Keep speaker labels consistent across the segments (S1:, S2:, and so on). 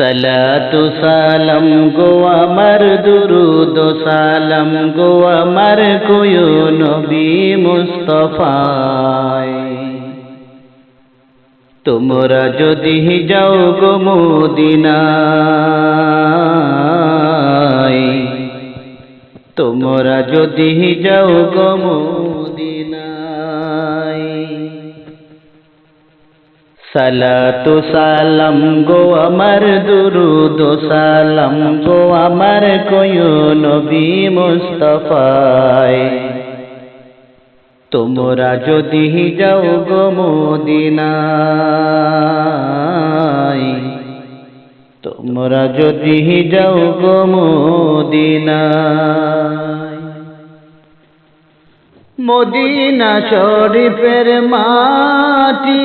S1: সালাতু সালাম গো আমার দুরুদ সালাম গো আমার কোয়ো নবী মুস্তফায়। তোমরা যদি যাও গো মদিনায়, তোমরা যদি যাও গো মদিনায় সালাতু সালাম গো আমার দুরুদ সালাম গো আমার কোয়ো নবী মুস্তফায় তোমরা যদি যাও গো মদিনায়, তোমরা যদি যাও গো মদিনায়। মদিনা শরীফের মাটি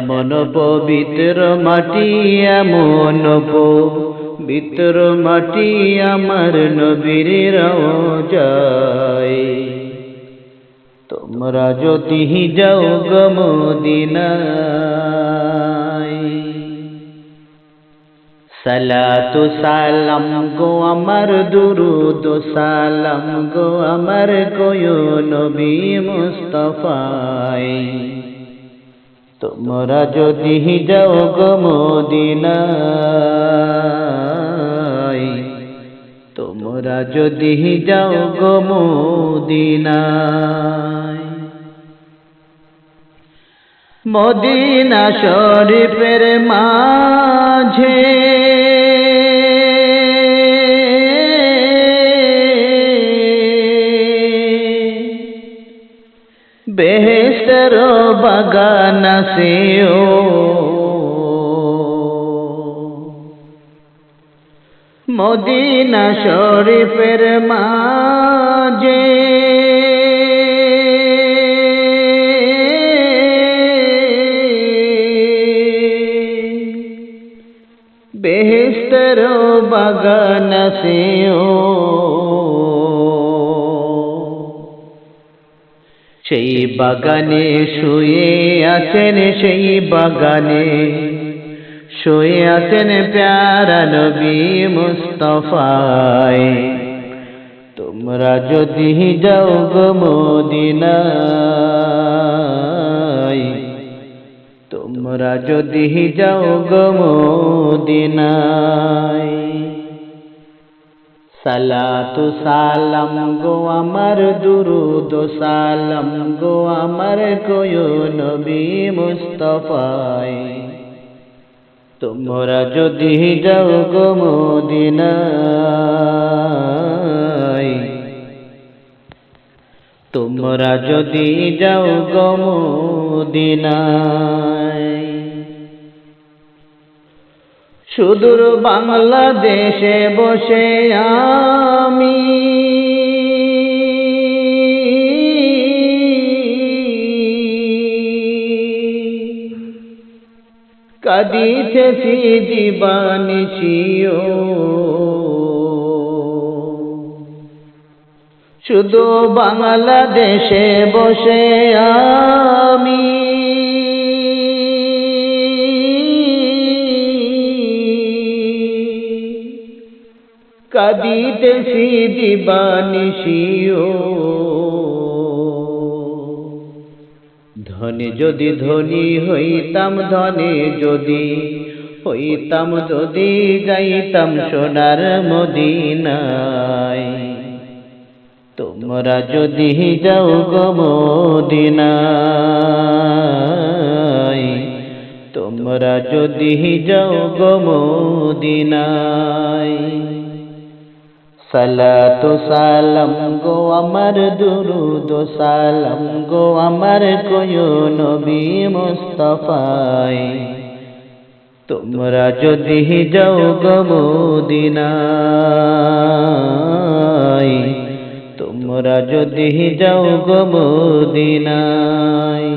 S1: এমন পবিত্র মাটি, এমন পবিত্র মাটি আমার নবীর যায় তোমরা যদি যাও গমদিনায় সালাতু সালাম গো আমার, দুরুদ সালাম গো আমার, কোয়ো নবী মুস্তফায়। তোমরা যদি যাও গো তোমরা যদি যাও গো মদিনা শরীফের মাঝে বাগান সেও। মদিনা শরীফের মাঝে। বেহেস্তর বাগান সেও। সেই বাগানে শুয়ে আছেন, সেই বাগানে শুয়ে আছেন প্যারা নবী মুস্তফায়। তোমরা যদি যাও গো মদিনায়, তোমরা যদি যাও গো মদিনায়। সালাতু সালাম গো আমার দুরুদ সালাম গো আমার কোয়ো নবী মুস্তফায় তোমরা যদি যাও গো মদিনায়, তোমরা যদি যাও গো মদিনায়। সুদূর বাংলাদেশে বসে আমি। কাঁদিতেছি দিবানিছিও শুধু বাংলাদেশে বসে আমি কাঁদিতেছি দিবানিশিও ধনে যদি ধনী হইতাম ধনে যদি হইতাম যদি যাইতাম সোনার মদিনায় তোমরা যদি যাও গো মদিনায় তোমরা যদি যাও গো মদিনায় সালাতু সালাম গো আমার দুরুদ সালাম গো আমার কয়ো নবী মুস্তাফায় তোমরা যদি যাও গো মদিনায়, তোমরা যদি যাও গো মদিনায়।